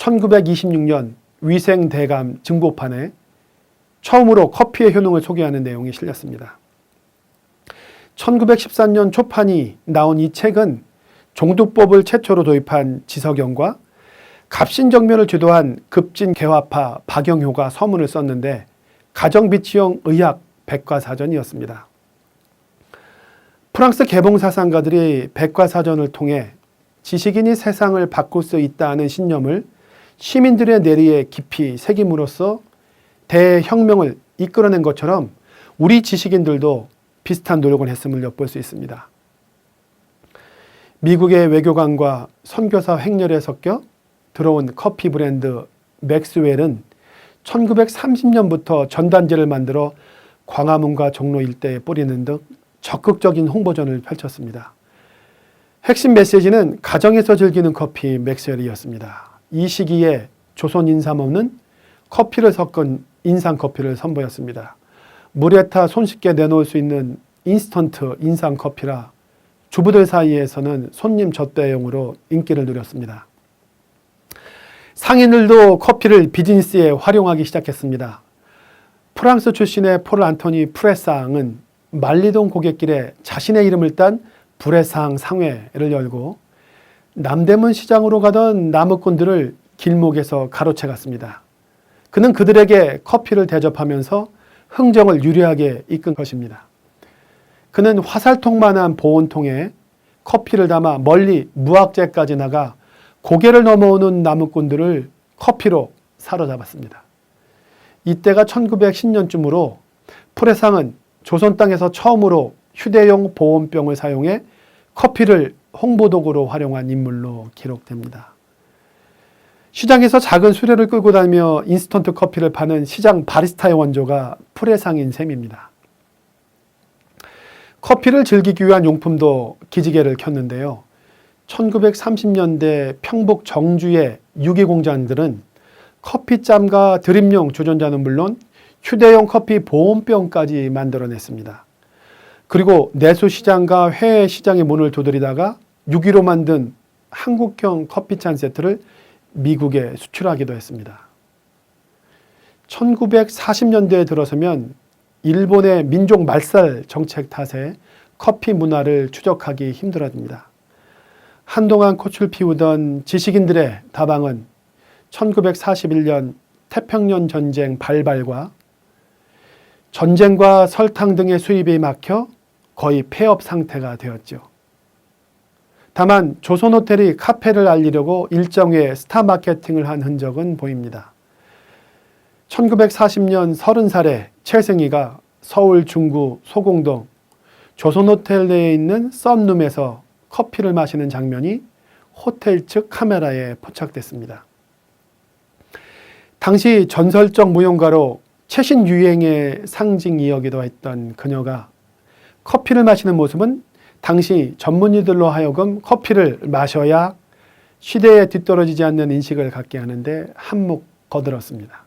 1926년 위생대감 증보판에 처음으로 커피의 효능을 소개하는 내용이 실렸습니다. 1913년 초판이 나온 이 책은 종두법을 최초로 도입한 지석영과 갑신정면을 주도한 급진개화파 박영효가 서문을 썼는데 가정비치용 의학 백과사전이었습니다. 프랑스 개봉사상가들이 백과사전을 통해 지식인이 세상을 바꿀 수 있다는 신념을 시민들의 내리에 깊이 새김으로써 대혁명을 이끌어낸 것처럼 우리 지식인들도 비슷한 노력을 했음을 엿볼 수 있습니다. 미국의 외교관과 선교사 횡렬에 섞여 들어온 커피 브랜드 맥스웰은 1930년부터 전단지를 만들어 광화문과 종로 일대에 뿌리는 등 적극적인 홍보전을 펼쳤습니다. 핵심 메시지는 가정에서 즐기는 커피 맥스웰이었습니다. 이 시기에 조선 인삼업은 커피를 섞은 인상 커피를 선보였습니다. 물에 타 손쉽게 내놓을 수 있는 인스턴트 인상 커피라 주부들 사이에서는 손님 젖배용으로 인기를 누렸습니다. 상인들도 커피를 비즈니스에 활용하기 시작했습니다. 프랑스 출신의 폴 안토니 프레상은 말리동 고객길에 자신의 이름을 딴 브레상 상회를 열고 남대문 시장으로 가던 나무꾼들을 길목에서 가로채 갔습니다. 그는 그들에게 커피를 대접하면서 흥정을 유리하게 이끈 것입니다. 그는 화살통만한 보온통에 커피를 담아 멀리 무학재까지 나가 고개를 넘어오는 나무꾼들을 커피로 사로잡았습니다. 이때가 1910년쯤으로 프레상은 조선 땅에서 처음으로 휴대용 보온병을 사용해 커피를 홍보도구로 활용한 인물로 기록됩니다. 시장에서 작은 수레를 끌고 다니며 인스턴트 커피를 파는 시장 바리스타의 원조가 프레상인 셈입니다. 커피를 즐기기 위한 용품도 기지개를 켰는데요. 1930년대 평북 정주의 유기 공장들은 커피짬과 드립용 주전자는 물론 휴대용 커피 보온병까지 만들어냈습니다. 그리고 내수시장과 해외 시장의 문을 두드리다가 6위로 만든 한국형 커피잔 세트를 미국에 수출하기도 했습니다. 1940년대에 들어서면 일본의 민족 말살 정책 탓에 커피 문화를 추적하기 힘들어집니다. 한동안 꽃을 피우던 지식인들의 다방은 1941년 태평양 전쟁 발발과 전쟁과 설탕 등의 수입이 막혀 거의 폐업 상태가 되었죠. 다만 조선호텔이 카페를 알리려고 일정의 스타 마케팅을 한 흔적은 보입니다. 1940년 30살의 최승희가 서울 중구 소공동 조선호텔 내에 있는 썬룸에서 커피를 마시는 장면이 호텔 측 카메라에 포착됐습니다. 당시 전설적 무용가로 최신 유행의 상징이어기도 했던 그녀가 커피를 마시는 모습은 당시 전문의들로 하여금 커피를 마셔야 시대에 뒤떨어지지 않는 인식을 갖게 하는데 한몫 거들었습니다.